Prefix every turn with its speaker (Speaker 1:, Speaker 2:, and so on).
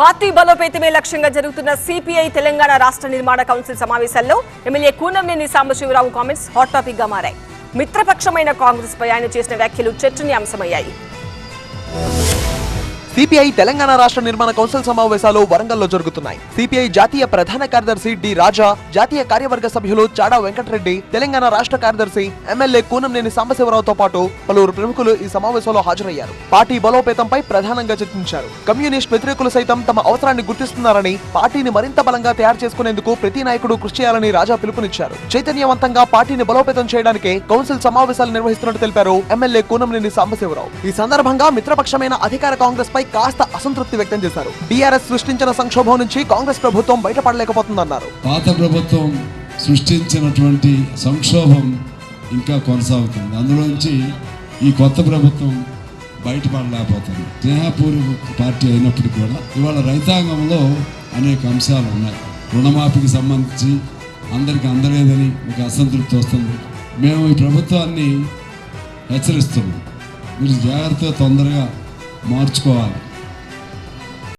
Speaker 1: Party బలోపేతమే లక్ష్యంగా జరుగుతున్న CPI Telangana రాష్ట్ర నిర్మాణ కౌన్సిల్ సమావేశాల్లో MLA Koonamneni Sambasivarao comments hot టాపిక్గా మారాయి. మిత్రపక్షమైన కాంగ్రెస్ పై ఆయన చేసిన వ్యాఖ్యలు చర్చనీయాంశమయ్యాయి.
Speaker 2: సిపిఐ తెలంగాణ రాష్ట్ర నిర్మాణ కౌన్సిల్ సమావేశాలు వరంగల్లో జరుగుతున్నాయి. సిపిఐ జాతీయ ప్రధాన కార్యదర్శి డి రాజా జాతీయ కార్యవర్గ సభ్యులు చాడా వెంకటరెడ్డి తెలంగాణ రాష్ట్ర కార్యదర్శి ఎమ్మెల్యే కూనంనేని సాంబశివరావుతో పాటు పలువురు ప్రముఖులు ఈ సమావేశంలో హాజరయ్యారు. పార్టీ బలోపేతంపై ప్రధానంగా చర్చించారు. కమ్యూనిస్ట్ వ్యతిరేకులు సైతం తమ అవసరాన్ని గుర్తిస్తున్నారని పార్టీని మరింత బలంగా తయారు చేసుకునేందుకు ప్రతి నాయకుడు కృషి చేయాలని రాజా పిలుపునిచ్చారు. చైతన్యవంతంగా పార్టీని బలోపేతం చేయడానికే కౌన్సిల్ సమావేశాలు నిర్వహిస్తున్నట్టు తెలిపారు ఎమ్మెల్యే కూనంనేని సాంబశివరావు. ఈ సందర్భంగా మిత్రపక్షమైన అధికార కాంగ్రెస్ పై కాస్త అసంతృప్తి వ్యక్తం చేశారు. బీఆర్ఎస్ సృష్టించిన సంక్షోభం నుంచి కాంగ్రెస్ ప్రభుత్వం బయటపడలేకపోతుందన్నారు.
Speaker 3: పాత ప్రభుత్వం సృష్టించినటువంటి సంక్షోభం ఇంకా కొనసాగుతుంది. అందులోంచి ఈ కొత్త ప్రభుత్వం బయటపడలేకపోతుంది. స్నేహపూర్వక పార్టీ అయినప్పటికీ కూడా ఇవాళ రైతాంగంలో అనేక అంశాలు ఉన్నాయి. రుణమాఫీకి సంబంధించి అందరికీ అందలేదని ఒక అసంతృప్తి వస్తుంది. మేము ఈ ప్రభుత్వాన్ని హెచ్చరిస్తున్నాం. మీరు జాగ్రత్తగా తొందరగా మార్చుకోవాలి.